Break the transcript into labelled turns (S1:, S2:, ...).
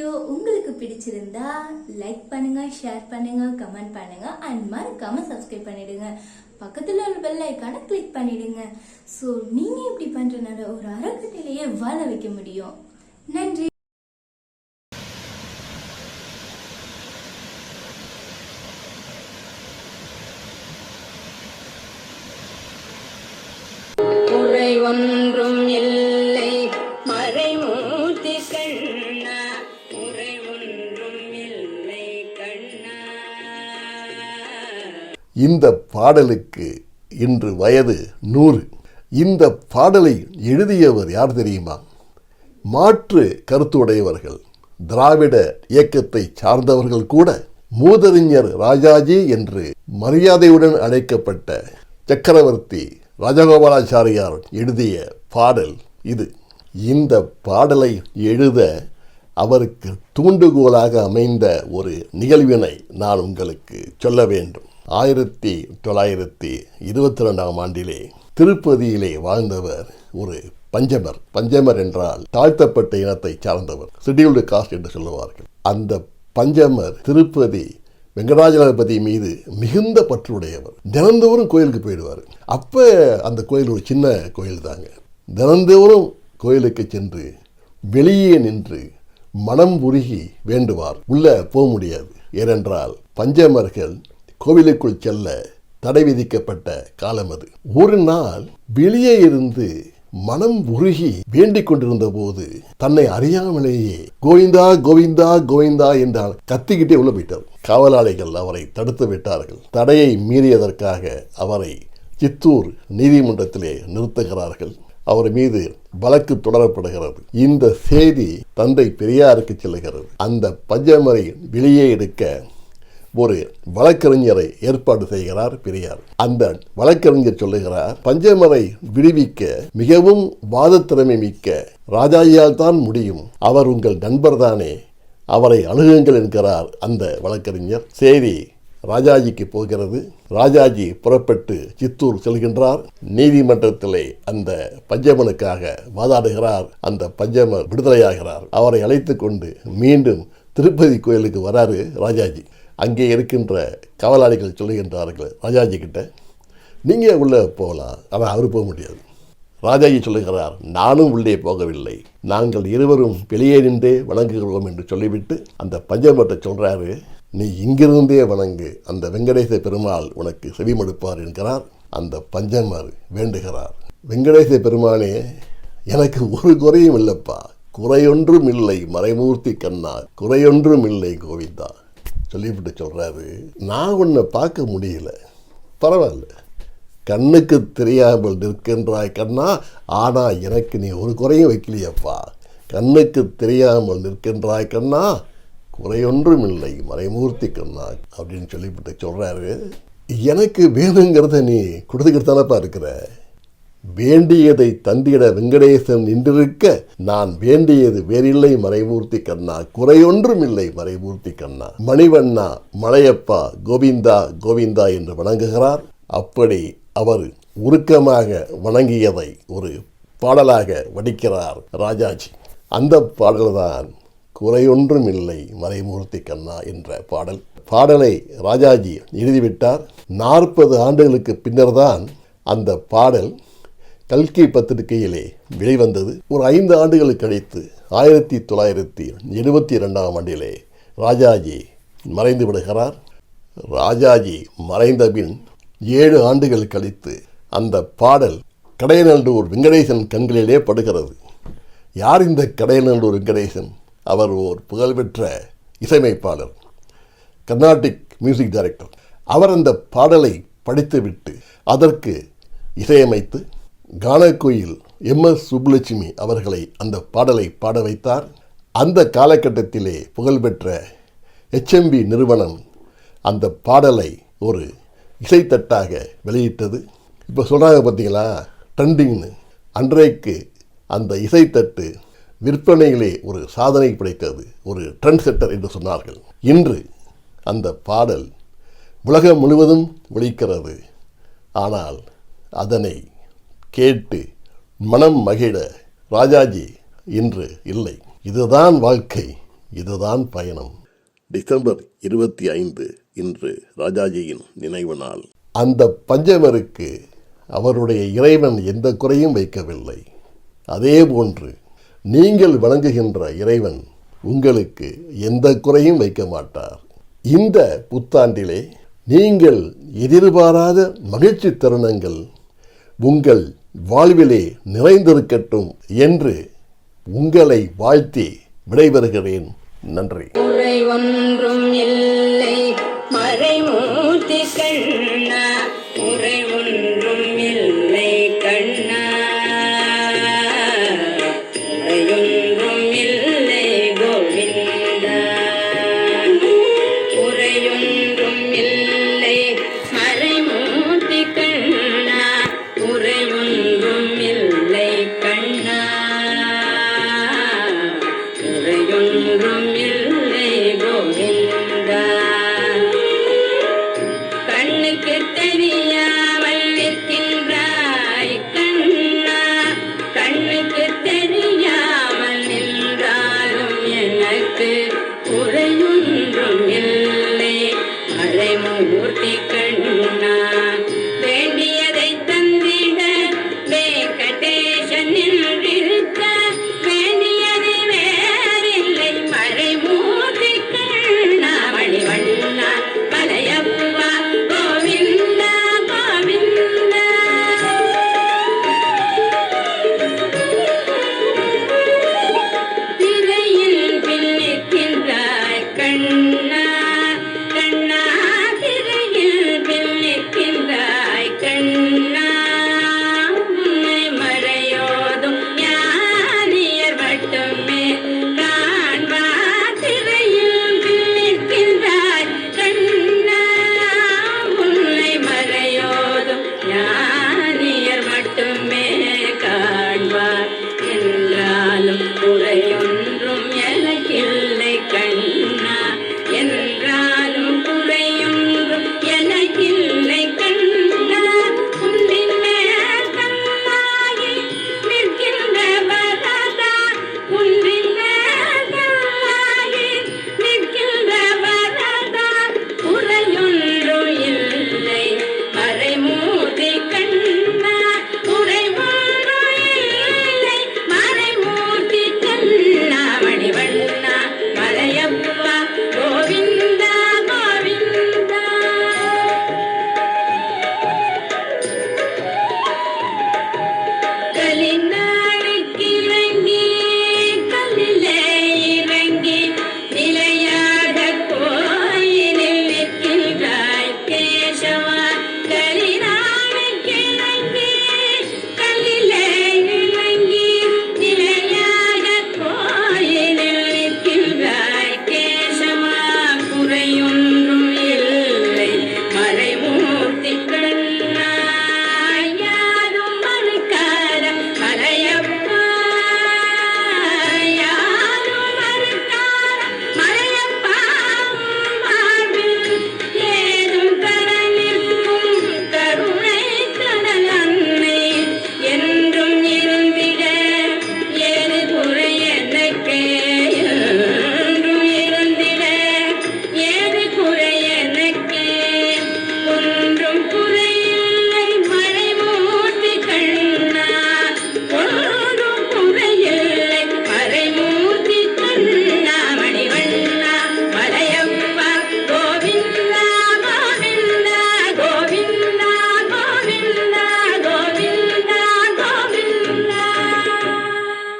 S1: Video உங்களுக்கு பிடிச்சிருந்தா like பண்ணுங்க ஷேர் பண்ணுங்க கமெண்ட் பண்ணுங்க அண்ட் மறக்காம சப்ஸ்கிரைப் பண்ணிடுங்க. பக்கத்துல உள்ள பெல் ஐக்கான கிளிக் பண்ணிடுங்க. ஸோ நீங்க இப்படி பண்றதுனால ஒரு அறக்கட்டளையே வாழ வைக்க முடியும். நன்றி.
S2: இந்த பாடலுக்கு இன்று வயது நூறு. இந்த பாடலை எழுதியவர் யார் தெரியுமா? மாற்று கருத்துடையவர்கள். திராவிட இயக்கத்தை சார்ந்தவர்கள் கூட மூதறிஞர் ராஜாஜி என்று மரியாதையுடன் அழைக்கப்பட்ட சக்கரவர்த்தி ராஜகோபாலாச்சாரியார் எழுதிய பாடல் இது. இந்த பாடலை எழுத அவருக்கு தூண்டுகோலாக அமைந்த ஒரு நிகழ்வினை நான் உங்களுக்கு சொல்ல வேண்டும். ஆயிரத்தி தொள்ளாயிரத்தி இருபத்தி ரெண்டாம் ஆண்டிலே திருப்பதியிலே வாழ்ந்தவர் ஒரு பஞ்சமர். பஞ்சமர் என்றால் தாழ்த்தப்பட்ட இனத்தை சார்ந்தவர். ஷெட்யூல்டு காஸ்ட் என்று சொல்லுவார்கள். அந்த பஞ்சமர் திருப்பதி வெங்கடாஜலபதி மீது மிகுந்த பற்றுடையவர். தினந்தோறும் கோயிலுக்கு போயிடுவார். அப்போ அந்த கோயில் ஒரு சின்ன கோயில் தாங்க. தினந்தோறும் கோயிலுக்கு சென்று வெளியே நின்று மனம் உருகி வேண்டுவார். உள்ள போக முடியாது. ஏனென்றால் பஞ்சமர்கள் கோவிலுக்குள் செல்ல தடை விதிக்கப்பட்ட காலம் அது. ஒரு நாள் வெளியே இருந்து மனம் உருகி வேண்டிக் கொண்டிருந்த போது தன்னை அறியாமலேயே கோவிந்தா கோவிந்தா கோவிந்தா என்றால் கத்திக்கிட்டே உள்ள போயிட்டார். காவலாளிகள் அவரை தடுத்து விட்டார்கள். தடையை மீறியதற்காக அவரை சித்தூர் நீதிமன்றத்திலே நிறுத்துகிறார்கள். அவர் மீது வழக்கு தொடரப்படுகிறது. இந்த செய்தி தந்தை பெரியாருக்கு செல்லுகிறது. அந்த பஞ்சமரை வெளியே எடுக்க ஒரு வழக்கறிஞரை ஏற்பாடு செய்கிறார் பெரியார். அந்த வழக்கறிஞர் சொல்லுகிறார் பஞ்சமரை விடுவிக்க மிகவும் வாதத்திறமை மிக்க ராஜாயால் தான் முடியும். அவர் உங்கள் நண்பர் தானே. அவரை அணுகுங்கள் என்கிறார் அந்த வழக்கறிஞர். சரி ராஜாஜிக்கு போகிறது. ராஜாஜி புறப்பட்டு சித்தூர் செல்கின்றார். நீதிமன்றத்திலே அந்த பஞ்சமனுக்காக வாதாடுகிறார். அந்த பஞ்சமர் விடுதலையாகிறார். அவரை அழைத்து கொண்டு மீண்டும் திருப்பதி கோயிலுக்கு வராரு ராஜாஜி. அங்கே இருக்கின்ற காவலாளிகள் சொல்லுகின்றார்கள் ராஜாஜி கிட்ட நீங்கள் உள்ளே போகலாம் ஆனால் அவர் போக முடியாது. ராஜாஜி சொல்லுகிறார் நானும் உள்ளே போகவில்லை. நாங்கள் இருவரும் வெளியே நின்றே வணங்குகிறோம் என்று சொல்லிவிட்டு அந்த பஞ்சமட்டை சொல்கிறாரு நீ இங்கிருந்தே வணங்கு. அந்த வெங்கடேச பெருமாள் உனக்கு செவிமடுப்பார் என்கிறார். அந்த பஞ்சமர் வேண்டுகிறார். வெங்கடேச பெருமானே எனக்கு ஒரு குறையும் இல்லைப்பா. குறையொன்றும் இல்லை மறைமூர்த்தி கண்ணா. குறையொன்றும் இல்லை கோவிந்தா. சொல்லிவிட்டு சொல்கிறாரு நான் உன்னை பார்க்க முடியல. பரவாயில்ல. கண்ணுக்கு தெரியாமல் நிற்கின்றாய் கண்ணா ஆனால் எனக்கு நீ ஒரு குறையும் வைக்கலையப்பா. கண்ணுக்கு தெரியாமல் நிற்கின்றாய் கண்ணா குறையொன்றும் இல்லை மறைமூர்த்தி கண்ணா அப்படின்னு சொல்லிவிட்டு சொல்கிறாரு எனக்கு வேணுங்கிறத நீ கொடுத்துக்கிட்டு தானப்பா இருக்கிற? வேண்டியதை தந்திட வெங்கடேசன் நின்றிருக்க நான் வேண்டியது வேறில்லை மறைமூர்த்தி கண்ணா. குறையொன்றும் இல்லை மறைமூர்த்தி கண்ணா. மணிவண்ணா மலையப்பா கோவிந்தா கோவிந்தா என்று வணங்குகிறார். அப்படி அவர் உருக்கமாக வணங்கியதை ஒரு பாடலாக வடிக்கிறார் ராஜாஜி. அந்த பாடல்தான் குறையொன்றும் இல்லை மறைமூர்த்தி கண்ணா என்ற பாடல். பாடலை ராஜாஜி எழுதிவிட்டார். நாற்பது ஆண்டுகளுக்கு பின்னர்தான் அந்த பாடல் கல்கி பத்திரிகையிலே வெளிவந்தது ஒரு ஐந்து ஆண்டுகள் கழித்து ஆயிரத்தி தொள்ளாயிரத்தி எழுபத்தி இரண்டாம் ஆண்டிலே ராஜாஜி மறைந்து விடுகிறார். ராஜாஜி மறைந்த பின் ஏழு ஆண்டுகள் கழித்து அந்த பாடல் கடையநல்லூர் வெங்கடேசன் கண்களிலே படுகிறது. யார் இந்த கடையநல்லூர் வெங்கடேசன்? அவர் ஓர் புகழ்பெற்ற இசையமைப்பாளர் கர்நாடிக் மியூசிக் டைரக்டர். அவர் அந்த பாடலை படித்துவிட்டு அதற்கு இசையமைத்து கானக்கோயில் எம் எஸ் சுப்புலட்சுமி அவர்களை அந்த பாடலை பாட வைத்தார். அந்த காலகட்டத்திலே புகழ்பெற்ற ஹெச்எம்பி நிறுவனம் அந்த பாடலை ஒரு இசைத்தட்டாக வெளியிட்டது. இப்போ சொல்கிறாங்க பார்த்தீங்களா ட்ரெண்டிங்னு. அன்றைக்கு அந்த இசைத்தட்டு விற்பனையிலே ஒரு சாதனை படைத்தது. ஒரு ட்ரெண்ட் செட்டர் என்று சொன்னார்கள். இன்று அந்த பாடல் உலகம் முழுவதும் ஒழிக்கிறது ஆனால் அதனை கேட்டு மனம் மகிழ ராஜாஜி இன்று இல்லை. இதுதான் வாழ்க்கை இதுதான் பயணம். டிசம்பர் இருபத்தி ஐந்து இன்று ராஜாஜியின் நினைவு நாள். அந்த பஞ்சமருக்கு அவருடைய இறைவன் எந்த குறையும் வைக்கவில்லை. அதே போன்று நீங்கள் வணங்குகின்ற இறைவன் உங்களுக்கு எந்த குறையும் வைக்க மாட்டார். இந்த புத்தாண்டிலே நீங்கள் எதிர்பாராத மகிழ்ச்சி தருணங்கள் உங்கள் வாழ்விலே நிறைந்திருக்கட்டும் என்று உங்களை வாழ்த்தி விடைபெறுகிறேன். நன்றி.
S3: ஒன்றும் இல்லை. மறைமூர்த்தி குறையொன்றும் இல்லை மறைமூர்த்தி கண்ணா